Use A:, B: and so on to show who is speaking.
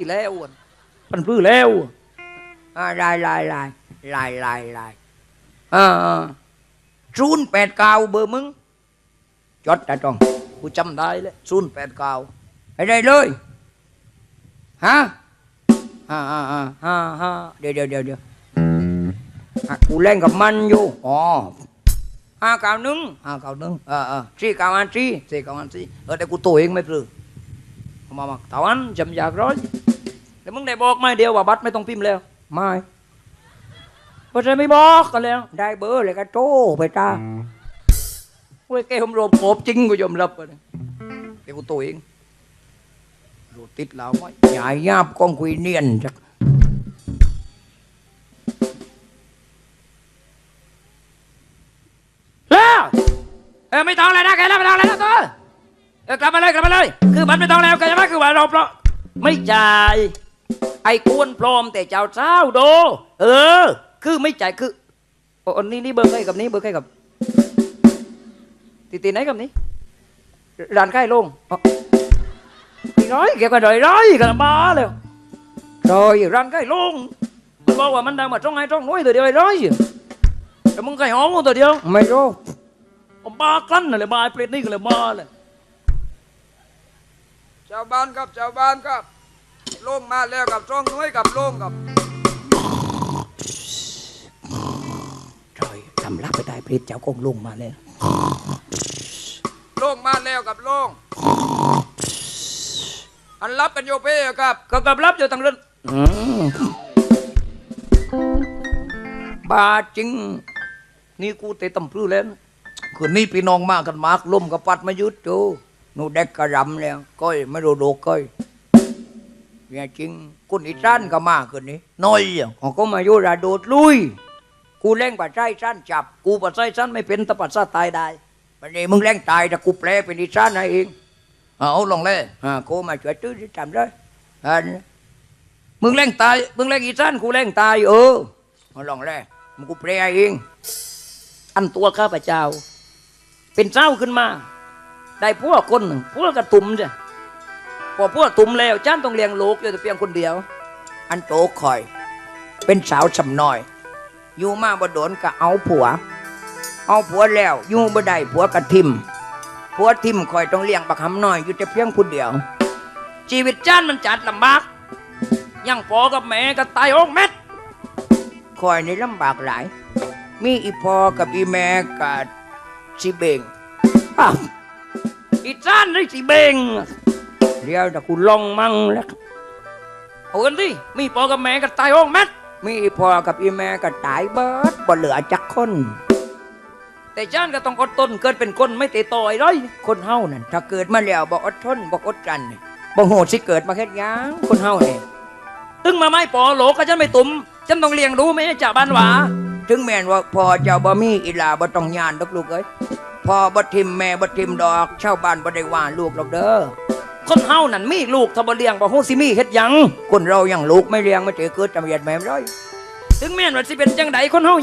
A: ที่แล้วอะมันพื้อแล้วอ่าลายลายลายลายลายลายอ่าศูนย์แปดเก้าเบอร์มึงจดได้ตรงกูจำได้เลยศูนย์แปดเก้าให้ได้เลยฮะฮ่าฮ่าฮ่าฮ่าฮ่าเดี๋ยวเดี๋ยวเดี๋ยวเดี๋ยวอะกูเล่นกับมันอยู่อ๋อห้าเก้าหนึ่งห้าเก้าหนึ่งเออเออสี่เก้าอันสี่สี่เก้าอันสี่เออแต่กูตัวเองไม่ปลือมามาตาวันจำอยากร้อย แล้วมึงได้บอกไหมเดียวว่าบัตรไม่ต้องพิมพ์แล้วไม่เพราะฉะนั้นไม่บอกกันแล้ว ได้เบอร์เลยก็โจ้ไปตาเว้ยแกผมรวมโอบจริงกูยอมรับเลยแกกูตัวเองดูติดแล้วไหมใหญ่ยาบกองคุยเนียนจักแล้วเออไม่ต้องเลยนะแกแล้วไม่ต้องเลยนะตัวเออกลับมาเลยกลับมาเลย คือมันไม่ต้องแล้วแกจะมาคือว่าเราเพราะไม่จ่าย ไอ้กวนพร้อมแต่เจ้าเช้าโด เออ คือไม่จ่ายคือโอ้นี่นี่เบอร์ใครกับนี้เบอร์ใครกับตีตีไหนกับนี้ร้านใกล้ลงอ๋อตีร้อยเกี่ยวกับร้อยร้อยกันบ้าเลยร้อยร้านใกล้ลงมันบอกว่ามันดังมาจ้องไงจ้องน้อยตัวเดียวไอ้ร้อยแต่มึงไก่หอมตัวเดียวไม่รู้ผมบ้ากลั้นเลยบ้าไอ้เปรตนี่ก็เลยบ้าเลย
B: ชาวบ้านครับชาวบ้านครับ ลงมาแล้วกับช่องน้อยกับลงกับ
A: ร้อยทำรับไปได้เปรตเจ้าคงลงมาเลย
B: ลงมาแล้วกับลงอันรับกันโยเป้ครับ
A: ก็กลับรับอยู่ทางเรื่องบ้าจริง นี่กูเตะตำพลื้แล้วนะคืนนี้พี่น้องมากันมากล่มกับปัดมายุดจูหนูเด็กกระรำแล้วก้อยไม่รู้โดกก้อย เนี่ยจริงคุณอีสั้นก็มาคืนนี้น้อยอะของก็มายุราโดดลุย กูเล่งปัดไส้สั้นจับ กูปัดไส้สั้นไม่เป็นต่ปัดซาตายได้วันนี้มึงเล่งตายแต่กูแปลเป็นอีสั้นให้เองเอาลองเลยอ่ากูมาช่วยตื้อที่ทำได้อันมึงเล่งตาย มึงเล่งอีสั้นกูเล่งตายเออเอาลองแรกมึงกูแปลเอง อันตัวข้าพเจ้า เป็นเจ้าขึ้นมา ได้พวกคนหนึ่งพวกกระตุ่มจ้ะ พอพวกตุ่มแล้วจ้านต้องเลี้ยงลูกอยู่แต่เพียงคนเดียว อันโตคอย เป็นสาวสำน้อย อยู่มาบ่โดนก็เอาผัว เอาผัวแล้วอยู่บ่ได้ผัวกระทิมผัวทิมคอยต้องเลี้ยงบักหำน้อยอยู่แต่เพียงคนเดียว ชีวิตจ้านมันจัดลำบากยังพอกับแม่ก็ตายอกเม็ดคอยในลำบากหลาย มีอีพอกับอีแม่กับสิเบงอ้าวอีจ้านได้สิเบง เดี๋ยวแต่กูลองมั่งแล้วเอากันดิมีพอกับแม่ก็ตายอกเม็ดมีอีพอกับอีแม่ก็ตายเบิดบ่เหลือจักคน แต่จ้านก็ต้องอดทนเกิดเป็นคนไม่เตะต่อยเลยคนเฮานั่นถ้าเกิดมาแล้วบ่อดทนบ่อดกลันนี่บ่โหดสิเกิดมาแค่หยังคนเฮานี่ตึงมาไม่ปอโหลก็ฉันไม่ตุ่มฉันต้องเลี้ยงดูแม่จ่าบ้านหวาถึงแม่นว่าพ่อเจ้าบ่มีอีหลาบ่ต้องยานดอกลูกเอ้ยพ่อบ่ทิมแม่บ่ทิมดอกชาวบ้านบ่ได้ว่าลูกหรอกเด้อ คนเฮานั่นมีลูกถ้าบ่เลี้ยงบ่ฮู้สิมีเฮ็ดหยังคนเรายังลูกไม่เลี้ยงไม่เจอเกิดจำเรียนแม่มร้อย ถึงแม่นว่าสิเป็นจังไดคนเฮา